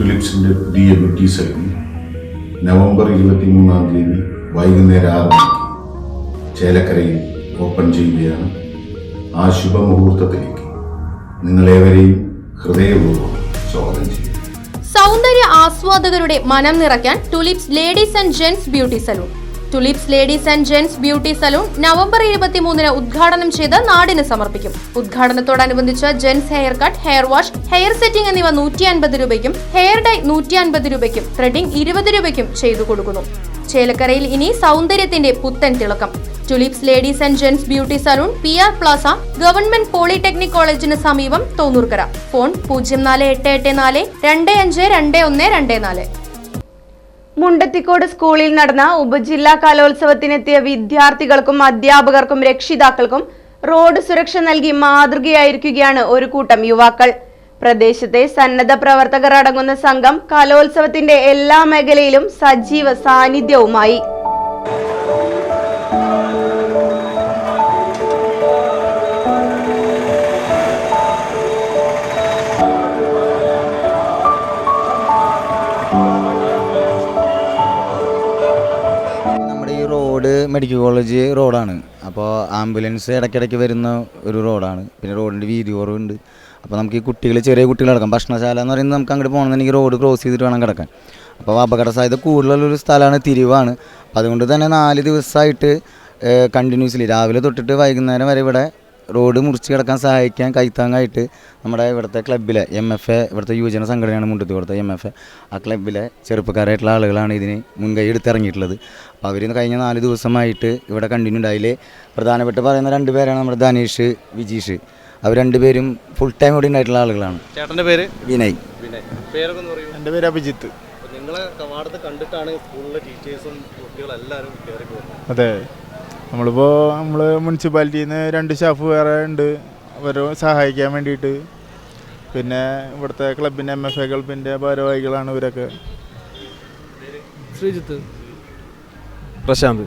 ടുലിപ്സിന്റെ പുതിയ T salon November ഇരുപത്തിമൂന്നാം തീയതി വൈകുന്നേരം ആറ് മണിക്ക് ചേലക്കരയിൽ ഓപ്പൺ ചെയ്യുകയാണ് ആ ശുഭമുഹൂർത്തത്തിലേക്ക്. നിങ്ങളേവരെയും ഹൃദയപൂർവം സ്വാഗതം ചെയ്യും സൗന്ദര്യ ആസ്വാദകരുടെ മനം നിറയ്ക്കാൻ Tulips ladies and gents beauty salon Tulips ladies and gents beauty salon November ഇരുപത്തിമൂന്നിന് ഉദ്ഘാടനം ചെയ്ത് നാടിന് സമർപ്പിക്കും. ഉദ്ഘാടനത്തോടനുബന്ധിച്ച് gents hair cut hair wash hair setting എന്നിവ നൂറ്റി അൻപത് രൂപയ്ക്കും ഹെയർ ഡൈ നൂറ്റി അൻപത് രൂപയ്ക്കും ത്രെഡിംഗ് ഇരുപത് രൂപയ്ക്കും ചെയ്തു കൊടുക്കുന്നു. ചേലക്കരയിൽ ഇനി സൗന്ദര്യത്തിന്റെ പുത്തൻ തിളക്കം. Tulips ladies and gents beauty salon P R plaza government polytechnic കോളേജിന് സമീപം തോന്നൂർക്കര. ഫോൺ പൂജ്യം നാല് എട്ട് എട്ട് നാല് രണ്ട് അഞ്ച് രണ്ട് ഒന്ന് രണ്ട് നാല്. മുണ്ടത്തിക്കോട് സ്കൂളിൽ നടന്ന ഉപജില്ലാ കലോത്സവത്തിനെത്തിയ വിദ്യാർത്ഥികൾക്കും അധ്യാപകർക്കും രക്ഷിതാക്കൾക്കും റോഡ് സുരക്ഷ നൽകി മാതൃകയായിരിക്കുകയാണ് ഒരു കൂട്ടം യുവാക്കൾ. പ്രദേശത്തെ സന്നദ്ധ പ്രവർത്തകർ അടങ്ങുന്ന സംഘം കലോത്സവത്തിന്റെ എല്ലാ മേഖലയിലും സജീവ സാന്നിധ്യവുമായി. കോളേജ് റോഡാണ് അപ്പോൾ ആംബുലൻസ് ഇടയ്ക്കിടയ്ക്ക് വരുന്ന ഒരു റോഡാണ് പിന്നെ റോഡിന്റെ വീതി കുറവുണ്ട്. അപ്പോൾ നമുക്ക് ഈ കുട്ടികൾ ചെറിയ കുട്ടികൾ കിടക്കാം. ഭക്ഷണശാല എന്ന് പറയുന്നത് നമുക്ക് അങ്ങോട്ട് പോകണമെന്നുണ്ടെങ്കിൽ റോഡ് ക്രോസ് ചെയ്തിട്ട് വേണം കിടക്കാൻ. അപ്പോൾ അപകട സാധ്യത കൂടുതലുള്ളൊരു സ്ഥലമാണ് തിരിവാണ്. അതുകൊണ്ട് തന്നെ നാല് ദിവസമായിട്ട് കണ്ടിന്യൂസ്ലി രാവിലെ തൊട്ടിട്ട് വൈകുന്നേരം വരെ ഇവിടെ റോഡ് മുറിച്ച് കിടക്കാൻ സഹായിക്കാൻ കൈത്താങ്ങായിട്ട് നമ്മുടെ ഇവിടുത്തെ ക്ലബ്ബിലെ എം എഫ് എ ഇവിടുത്തെ യുവജന സംഘടനയാണ് മുണ്ടത്തി ഇവിടുത്തെ എം എഫ് എ ആ ക്ലബ്ബിലെ ചെറുപ്പക്കാരായിട്ടുള്ള ആളുകളാണ് ഇതിന് മുൻകൈ എടുത്തിറങ്ങിയിട്ടുള്ളത്. അപ്പോൾ അവർ കഴിഞ്ഞ നാല് ദിവസമായിട്ട് ഇവിടെ കണ്ടിന്യൂ ഉണ്ടായില്ലേ പ്രധാനപ്പെട്ട് പറയുന്ന രണ്ട് പേരാണ് നമ്മുടെ ധനീഷ് വിജീഷ്. അവർ രണ്ടുപേരും ഫുൾ ടൈം ഇവിടെ ഉണ്ടായിട്ടുള്ള ആളുകളാണ്. ചേട്ടന്റെ പേര്? വിനയ്. വിനയ്. പേരൊക്കെ പറയൂ എന്റെ പേര് അഭിജിത്ത്. അപ്പോൾ നിങ്ങളെ കവാടത്ത് കണ്ടിട്ടാണ് സ്കൂളിലെ ടീച്ചേഴ്സും കുട്ടികളെല്ലാവരും കയറി പോകുന്നത്. അതെ. നമ്മളിപ്പോൾ നമ്മൾ മുനിസിപ്പാലിറ്റിയിൽ നിന്ന് രണ്ട് സ്റ്റാഫ് വേറെ ഉണ്ട്. അവരെ സഹായിക്കാൻ വേണ്ടിയിട്ട്. പിന്നെ ഇവിടുത്തെ ക്ലബിന്റെ എം എഫ് എ ക്ലബിന്റെ ഭാരവാഹികളാണ് ഇവരൊക്കെ. ശ്രീജിത്ത്. പ്രശാന്ത്.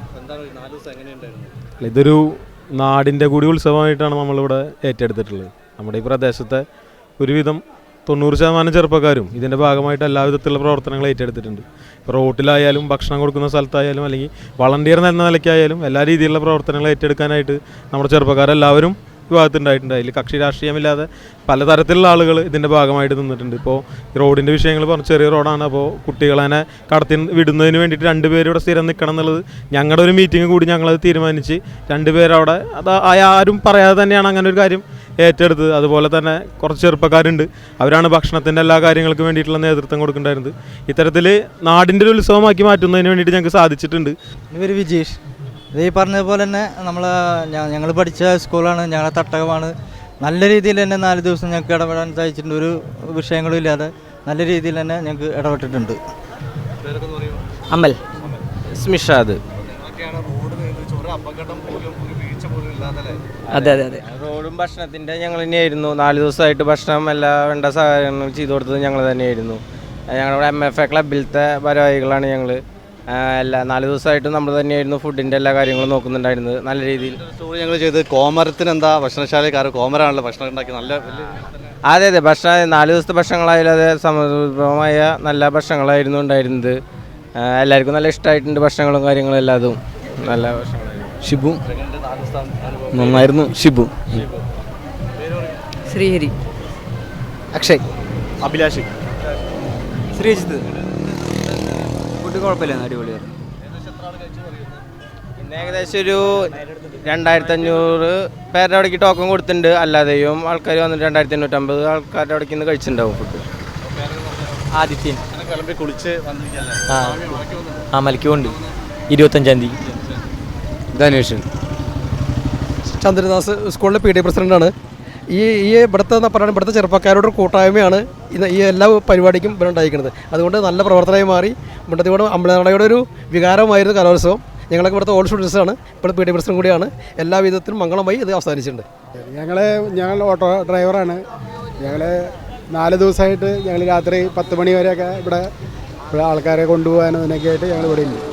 അല്ല, ഇതൊരു നാടിന്റെ കൂടി ഉത്സവമായിട്ടാണ് നമ്മളിവിടെ ഏറ്റെടുത്തിട്ടുള്ളത്. നമ്മുടെ ഈ പ്രദേശത്തെ ഒരുവിധം തൊണ്ണൂറ് ശതമാനം ചെറുപ്പക്കാരും ഇതിന്റെ ഭാഗമായിട്ട് എല്ലാ വിധത്തിലുള്ള പ്രവർത്തനങ്ങൾ ഏറ്റെടുത്തിട്ടുണ്ട്. ഇപ്പോൾ റോട്ടിലായാലും ഭക്ഷണം കൊടുക്കുന്ന സ്ഥലത്തായാലും അല്ലെങ്കിൽ വളണ്ടിയർ എന്ന നിലയ്ക്കായാലും എല്ലാ രീതിയിലുള്ള പ്രവർത്തനങ്ങൾ ഏറ്റെടുക്കാനായിട്ട് നമ്മുടെ ചെറുപ്പക്കാരെല്ലാവരും വിഭാഗത്തുണ്ടായിട്ടുണ്ട് അതിൽ കക്ഷി രാഷ്ട്രീയമില്ലാതെ പലതരത്തിലുള്ള ആളുകൾ ഇതിന്റെ ഭാഗമായിട്ട് നിന്നിട്ടുണ്ട്. ഇപ്പോൾ റോഡിന്റെ വിഷയങ്ങൾ പറഞ്ഞു ചെറിയ റോഡാണ്. അപ്പോൾ കുട്ടികളെ കടത്തി വിടുന്നതിന് വേണ്ടിയിട്ട് രണ്ടുപേരും ഇവിടെ സ്ഥിരം നിൽക്കണം എന്നുള്ളത് ഞങ്ങളുടെ ഒരു മീറ്റിംഗ് കൂടി ഞങ്ങളത് തീരുമാനിച്ച് രണ്ടുപേരവിടെ അത് ആരും പറയാതെ തന്നെയാണ് അങ്ങനെ ഒരു കാര്യം ഏറ്റെടുത്തത്. അതുപോലെ തന്നെ കുറച്ച് ചെറുപ്പക്കാരുണ്ട്. അവരാണ് ഭക്ഷണത്തിന്റെ എല്ലാ കാര്യങ്ങൾക്കും വേണ്ടിയിട്ടുള്ള നേതൃത്വം കൊടുക്കേണ്ടായിരുന്നത് ഇത്തരത്തിൽ നാടിന്റെ ഒരു ഉത്സവമാക്കി മാറ്റുന്നതിന് വേണ്ടിയിട്ട് ഞങ്ങൾക്ക് സാധിച്ചിട്ടുണ്ട്. എന്റെ പേര് വിജേഷ്. ഇത് ഈ പറഞ്ഞതുപോലെ തന്നെ നമ്മൾ ഞങ്ങൾ പഠിച്ച സ്കൂളാണ് ഞങ്ങളുടെ തട്ടകമാണ്. നല്ല രീതിയിൽ തന്നെ നാല് ദിവസം ഞങ്ങൾക്ക് ഇടപെടാൻ സാധിച്ചിട്ടുണ്ട്. ഒരു വിഷയങ്ങളും ഇല്ലാതെ നല്ല രീതിയിൽ തന്നെ ഞങ്ങൾക്ക് ഇടപെട്ടിട്ടുണ്ട്. അമൽ. സ്മിഷാദ് അപകടം പോലും അതെ അതെ അതെ. റോഡും ഭക്ഷണത്തിന്റെ ഞങ്ങൾ തന്നെയായിരുന്നു. നാല് ദിവസമായിട്ട് ഭക്ഷണം എല്ലാ വേണ്ട സഹകരണം ചെയ്തു കൊടുത്തത് ഞങ്ങൾ തന്നെയായിരുന്നു. ഞങ്ങളുടെ എം എഫ് എ ക്ലബിലത്തെ ഭാരവാഹികളാണ് ഞങ്ങൾ. എല്ലാ നാല് ദിവസമായിട്ട് നമ്മൾ തന്നെയായിരുന്നു ഫുഡിന്റെ എല്ലാ കാര്യങ്ങളും നോക്കുന്നുണ്ടായിരുന്നത്. നല്ല രീതിയിൽ. സ്റ്റോറി ഞങ്ങൾ ചെയ്ത് കോമരത്തിന് എന്താ ഭക്ഷണശാലക്കാർ കോമരാണല്ലോ ഭക്ഷണം ഉണ്ടാക്കി നല്ല അതെ അതെ. ഭക്ഷണം നാല് ദിവസത്തെ ഭക്ഷണങ്ങളായാലും അതെ സമൃദ്ധമായ നല്ല ഭക്ഷണങ്ങളായിരുന്നു ഉണ്ടായിരുന്നത്. എല്ലാവർക്കും നല്ല ഇഷ്ടമായിട്ടുണ്ട് ഭക്ഷണങ്ങളും കാര്യങ്ങളും എല്ലാതും. നല്ല ഭക്ഷണങ്ങളായിരുന്നു ഷിബു. നന്നായിരുന്നു ഷിബു. ശ്രീഹരി. അക്ഷയ്. അഭിലാഷ്. ശ്രീജിത്ത്. ഫുഡ് കുഴപ്പമില്ല അടിപൊളിയായിരുന്നു. ഇന്ന് ഏകദേശം ഒരു രണ്ടായിരത്തി അഞ്ഞൂറ് പേരുടെ അവിടേക്ക് ടോക്കൺ കൊടുത്തിട്ടുണ്ട്. അല്ലാതെയും ആൾക്കാർ വന്നിട്ട് രണ്ടായിരത്തി അഞ്ഞൂറ്റമ്പത് ആൾക്കാരുടെ അവിടേക്ക് ഇന്ന് കഴിച്ചിട്ടുണ്ടാവും ഫുഡ് ആദിത്യൻ. അങ്ങനെ കിളമ്പി കുളിച്ച് വന്നിരിക്കല്ലേ ആ ആ മലക്കുണ്ട് ഇരുപത്തഞ്ചാം തീയതി. ധനേഷ്. ചന്ദ്രദാസ് സ്കൂളിലെ പി ഡി പ്രസിഡന്റാണ് ഈ ഈ ഇവിടുത്തെ എന്ന് പറയുന്നത് ഇവിടുത്തെ ചെറുപ്പക്കാരുടെ ഒരു കൂട്ടായ്മയാണ് ഇന്ന് ഈ എല്ലാ പരിപാടിക്കും ഇവിടെ ഉണ്ടായിരിക്കുന്നത് അതുകൊണ്ട് നല്ല പ്രവർത്തനമായി മാറി. മുണ്ടത്തിയോട് അമ്പലനടയുടെ ഒരു വികാരമായിരുന്നു കലോത്സവം. ഞങ്ങളൊക്കെ ഇവിടുത്തെ ഓൾ സ്റ്റുഡൻസാണ് ഇപ്പോൾ പി ഡി പ്രസിഡന്റ് കൂടിയാണ്. എല്ലാ വിധത്തിലും മംഗളമായി ഇത് അവസാനിച്ചിട്ടുണ്ട്. ഞങ്ങൾ ഞങ്ങൾ ഓട്ടോ ഡ്രൈവറാണ്. ഞങ്ങൾ നാല് ദിവസമായിട്ട് ഞങ്ങൾ രാത്രി പത്ത് മണി വരെയൊക്കെ ഇവിടെ ഇവിടെ ആൾക്കാരെ കൊണ്ടുപോകാനും ഇതിനൊക്കെ ആയിട്ട് ഞങ്ങൾ ഇവിടെ ഉണ്ട്